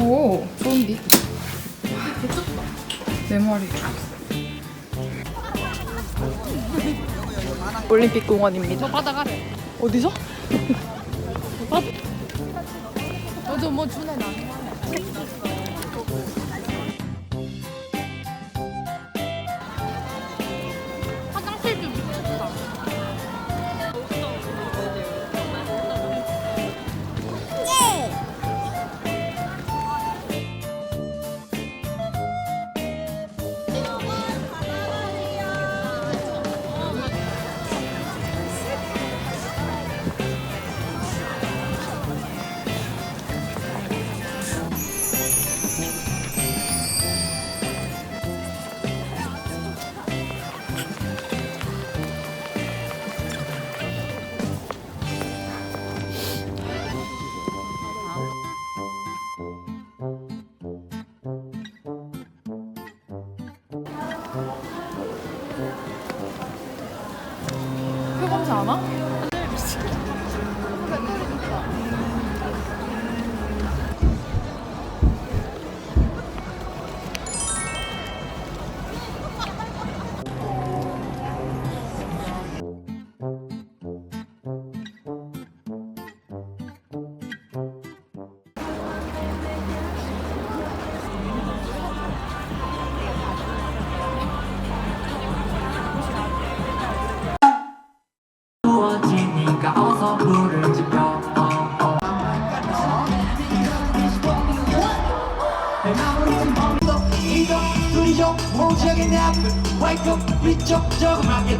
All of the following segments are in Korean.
오, 좋은데? 내 머리. 올림픽 공원입니다. 받아가래. 어디서? 너도 뭐 주네 나. 什么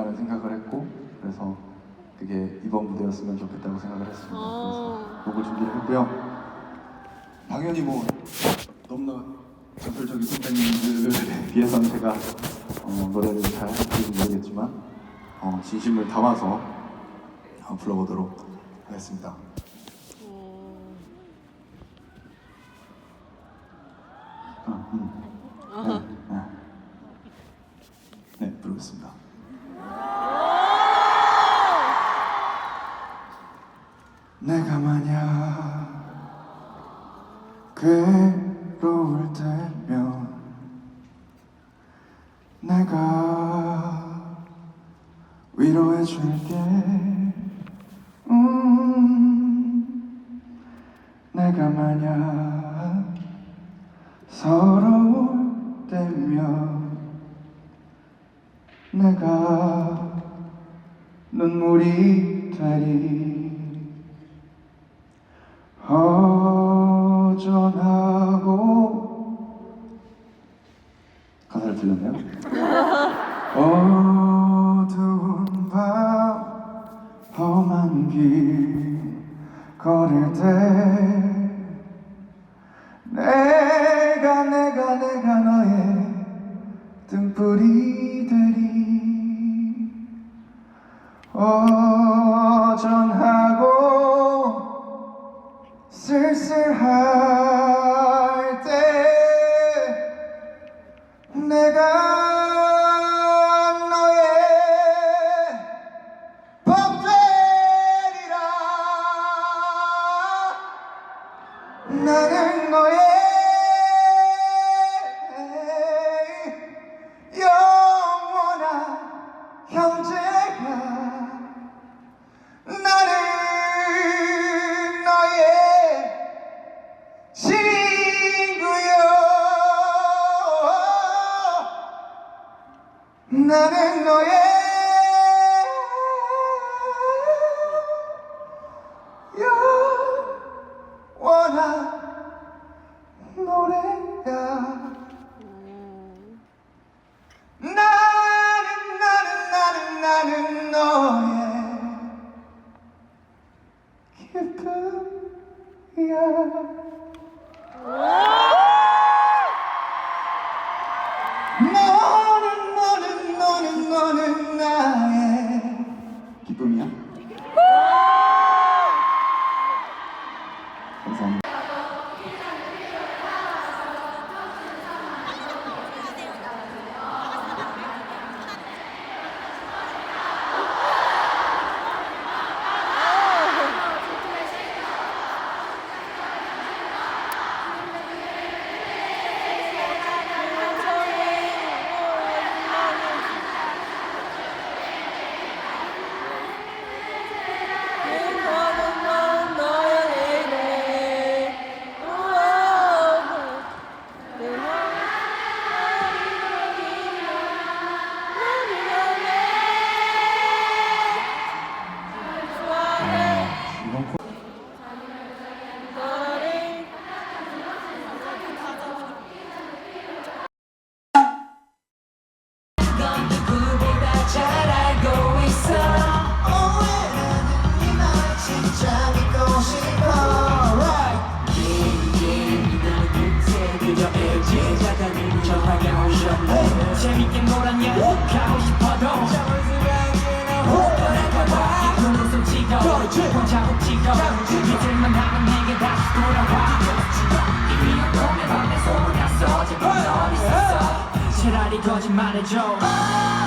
싶다는 생각을 했고 그래서 그게 이번 무대였으면 좋겠다고 생각을 했습니다. 그래서 곡을 준비를 했고요. 당연히 뭐 너무나 전설적인 선배님들에 비해서는 제가 어, 노래를 잘 할지 모르겠지만 어, 진심을 담아서 어, 불러보도록 하겠습니다. 내가 위로해 줄게. 들렸나요? 어두운 밤 험한 길 걸을 때 너는 너는 너는 너는 잊을만 하면 내게 다시 돌아와. 이미 온몸에 밤에 소문났어 어제부터 어딨었어. 차라리 거짓말해줘.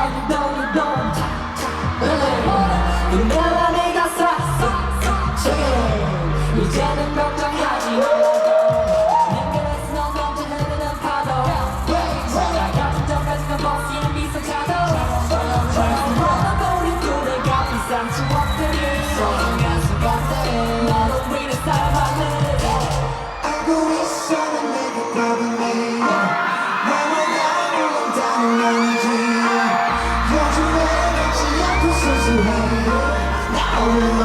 head, power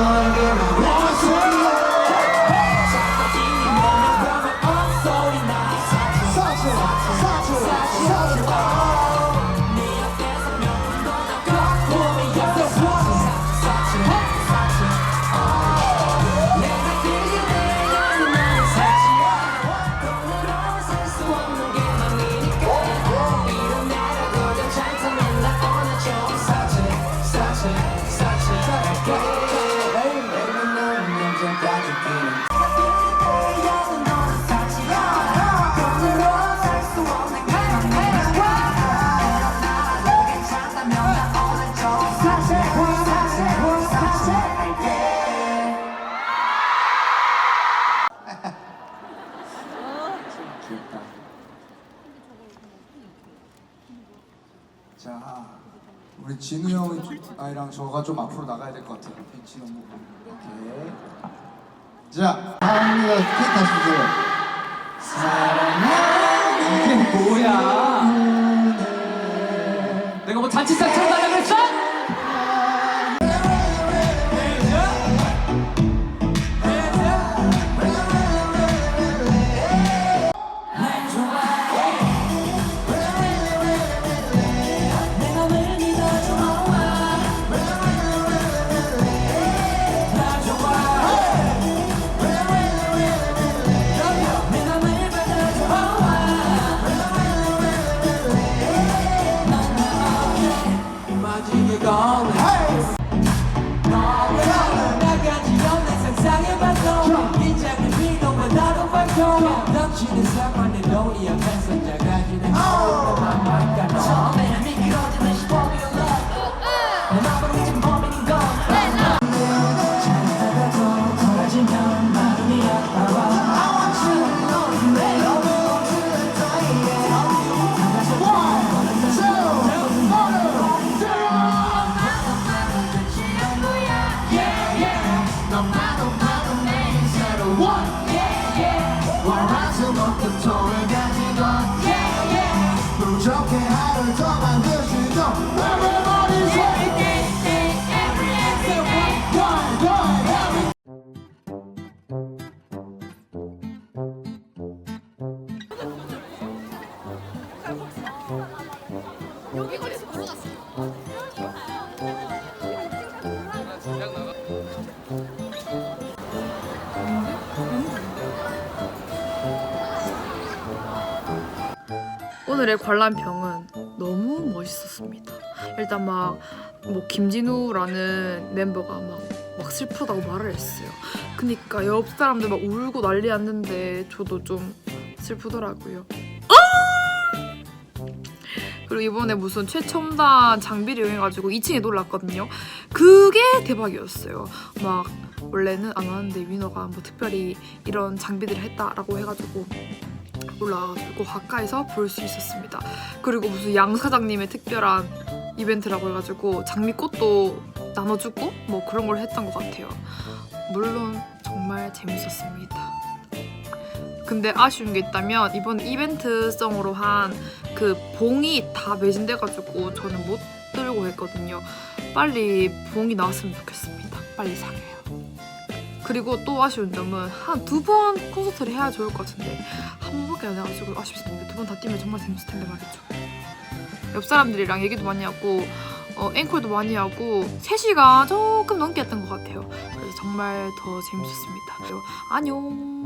귀엽다. 자, 우리 진우 형이 아이랑 저가 좀 앞으로 나가야 될 것 같아요. 빛이 너무 이렇게. 자, 합니다. 스케이트 하시죠. 이게 뭐야? 내가 뭐 잔치상 참가 작은 비동과 나도 넘치는 사관의 놀이 앞에서 작아 오늘의 관람평은 너무 멋있었습니다. 일단 막 뭐 김진우라는 멤버가 막, 막 슬프다고 말을 했어요. 그니까 옆 사람들 막 울고 난리 났는데 저도 좀 슬프더라고요. 아! 그리고 이번에 무슨 최첨단 장비를 이용해가지고 2층에 놀랐거든요. 그게 대박이었어요. 막 원래는 안 하는데 위너가 뭐 특별히 이런 장비들을 했다라고 해가지고 올라가지고 가까이서 볼 수 있었습니다. 그리고 무슨 양 사장님의 특별한 이벤트라고 해가지고 장미꽃도 나눠주고 뭐 그런 걸 했던 것 같아요. 물론 정말 재밌었습니다. 근데 아쉬운 게 있다면 이번 이벤트성으로 한 그 봉이 다 매진돼가지고 저는 못 들고 했거든요. 빨리 봉이 나왔으면 좋겠습니다. 빨리 사게요. 그리고 또 아쉬운 점은 한 두 번 콘서트를 해야 좋을 것 같은데 한 번밖에 안 해가지고 아쉽습니다. 두 번 다 뛰면 정말 재밌을 텐데 말이죠. 옆 사람들이랑 얘기도 많이 하고 어, 앵콜도 많이 하고 3시간 조금 넘게 했던 것 같아요. 그래서 정말 더 재밌었습니다. 안녕.